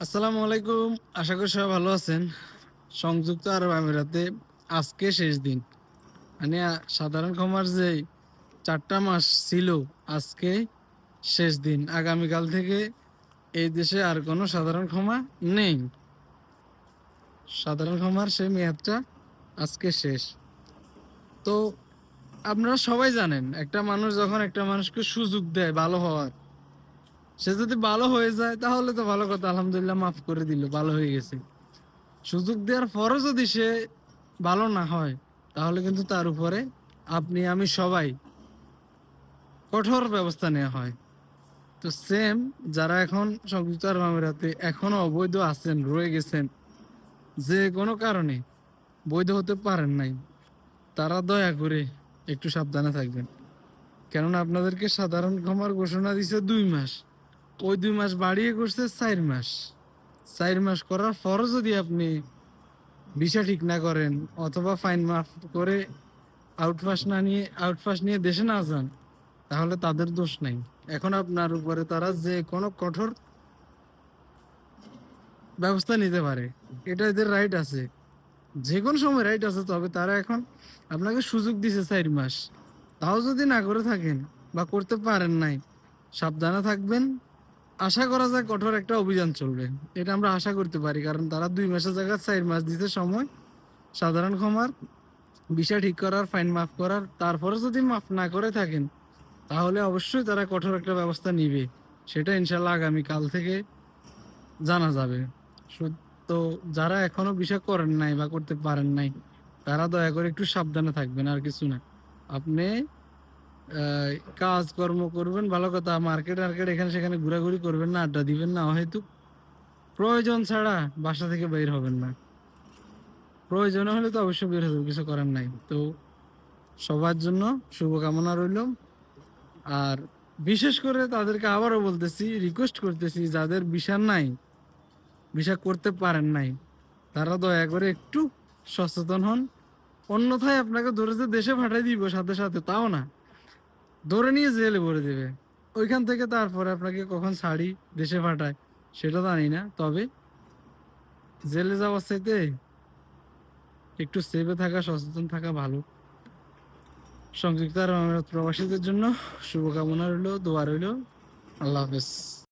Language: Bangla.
আসসালামু আলাইকুম। আশা করি সবাই ভালো আছেন। সংযুক্ত আরব আমিরাতে আজকে শেষ দিন। মানে সাধারণ ক্ষমার যে চারটা মাস ছিল, আজকে শেষ দিন। আগামীকাল থেকে এই দেশে আর কোনো সাধারণ ক্ষমা নেই। সাধারণ ক্ষমার সেই মেয়াদটা আজকে শেষ। তো, আপনারা সবাই জানেন, একটা মানুষ যখন একটা মানুষকে সুযোগ দেয় ভালো হওয়ার সে যদি ভালো হয়ে যায়, তাহলে তো ভালো কথা, আলহামদুলিল্লাহ মাফ করে দিল, ভালো হয়ে গেছে। সুযোগ দেওয়ার পরও যদি সে ভালো না হয়, তাহলে কিন্তু তার উপরে আপনি, আমি সবাই কঠোর ব্যবস্থা নেওয়া হয়। তো সেম যারা এখন সংযুক্ত আরব আমিরাতে এখনও অবৈধ আছেন, রয়ে গেছেন, যে কোনো কারণে বৈধ হতে পারেন নাই, তারা দয়া করে একটু সাবধানে থাকবেন। কেননা আপনাদেরকে সাধারণ ক্ষমার ঘোষণা দিছে দুই মাস। ওই দুই মাস বাড়িয়ে করছে চার মাস। চার মাস করার পরও যদি আপনি ভিসা ঠিক না করেন অথবা ফাইন মাফ করে আউটপাস না নিয়ে আউটপাস নিয়ে দেশে না যান, তাহলে তাদের দোষ নাই। এখন আপনার উপরে তারা যে কোনো কঠোর ব্যবস্থা নিতে পারে, এটা এদের রাইট আছে। যে কোনো সময় রাইট আছে, তবে তারা এখন আপনাকে সুযোগ দিছে চার মাস। তাও যদি না করে থাকেন বা করতে পারেন নাই, সাবধানে থাকবেন। আশা করা যায় কঠোর একটা অভিযান চলবে। এটা আমরা আশা করতে পারি, কারণ তারা দুই মাসের জায়গায় চার মাস দিতে সময়, সাধারণ ক্ষমার বিষয় ঠিক করার ফাইন মাফ করার, তারপরে যদি মাফ না করে থাকেন, তাহলে অবশ্যই তারা কঠোর একটা ব্যবস্থা নিবে। সেটা ইনশাল্লাহ আগামী কাল থেকে জানা যাবে। তো যারা এখনও বিষয় করেন নাই বা করতে পারেন নাই, তারা দয়া করে একটু সাবধানে থাকবেন, আর কিছু না। আপনি আহ, কাজ কর্ম করবেন ভালো কথা মার্কেট মার্কেট এখানে সেখানে ঘোরাঘুরি করবেন না আড্ডা দিবেন না হয়তো প্রয়োজন ছাড়া বাসা থেকে বের হবেন না। প্রয়োজন হলে তো অবশ্যই বের হবে কিছু করার নাই। তো সবার জন্য শুভকামনা রইল। আর বিশেষ করে তাদেরকে আবারও বলতেছি রিকোয়েস্ট করতেছি যাদের বিষা নাই বিষা করতে পারেন নাই তারা দয়া করে একটু সচেতন হন। অন্যথায় আপনাকে ধরে দেশে পাঠিয়ে দিব সাথে সাথে তাও না। ধরে নিয়ে জেলে ভরে দেবে। ওইখান থেকে তারপরে আপনাকে কখন ছাড়ি দেশে পাঠায়, সেটা জানি না। তবে জেলে যাওয়ার চাইতে একটু সেভে থাকা, সচেতন থাকা ভালো। সংযুক্ত আর প্রবাসীদের জন্য শুভকামনা রইল, দোয়া রইল। আল্লাহ হাফেজ।